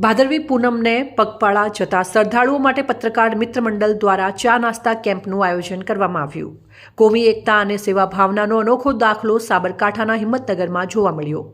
ભાદરવી પૂનમને પગપાળા જતા શ્રદ્ધાળુઓ માટે પત્રકાર મિત્ર મંડળ દ્વારા ચા નાસ્તા કેમ્પનું આયોજન કરવામાં આવ્યું. કોમી એકતા અને સેવા ભાવનાનો અનોખો દાખલો સાબરકાંઠાના હિંમતનગરમાં જોવા મળ્યો.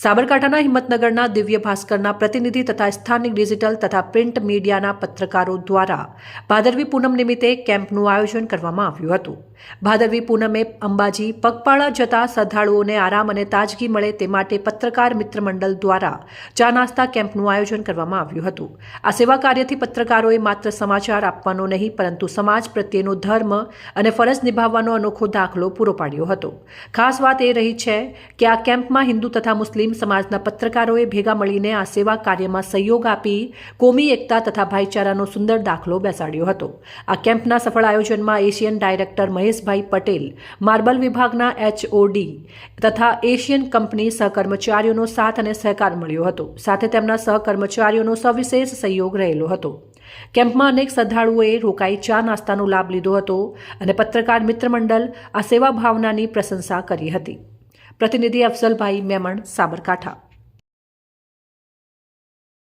સાબરકાંઠાના હિંમતનગરના દિવ્ય ભાસ્કરના પ્રતિનિધિ તથા સ્થાનિક ડિજિટલ તથા પ્રિન્ટ મીડિયાના પત્રકારો દ્વારા ભાદરવી પૂનમ નિમિત્તે કેમ્પનું આયોજન કરવામાં આવ્યું હતું. ભાદરવી પૂનમે અંબાજી, પગપાળા જતા શ્રદ્ધાળુઓને આરામ અને તાજગી મળે તે માટે પત્રકાર મિત્ર મંડળ દ્વારા ચા નાસ્તા કેમ્પનું આયોજન કરવામાં આવ્યું હતું. આ સેવા કાર્યથી પત્રકારોએ માત્ર સમાચાર આપવાનો નહીં, પરંતુ સમાજ પ્રત્યેનો ધર્મ અને ફરજ નિભાવવાનો અનોખો દાખલો પૂરો પાડ્યો હતો. ખાસ વાત એ રહી છે કે આ કેમ્પમાં હિન્દુ તથા મુસ્લિમ સમાજના પત્રકારોએ ભેગા મળીને આ સેવા કાર્યમાં સહયોગ આપી કોમી એકતા તથા ભાઈચારાનો સુંદર દાખલો બેસાડ્યો હતો. આ કેમ્પના સફળ આયોજનમાં Asian director Maheshbhai Patel, marble વિભાગના એચઓડી તથા એશિયન કંપની સહકર્મચારીઓનો સાથ અને સહકાર મળ્યો હતો. સાથે તેમના સહકર્મચારીઓનો સવિશેષ સહયોગ રહેલો હતો. કેમ્પમાં અનેક શ્રદ્ધાળુઓએ રોકાઈ ચા નાસ્તાનો લાભ લીધો હતો અને પત્રકાર મિત્ર મંડળ આ સેવા ભાવનાની પ્રશંસા કરી હતી. પ્રતિનિધિ અફઝલભાઈ મેમણ સાબરકાંઠા.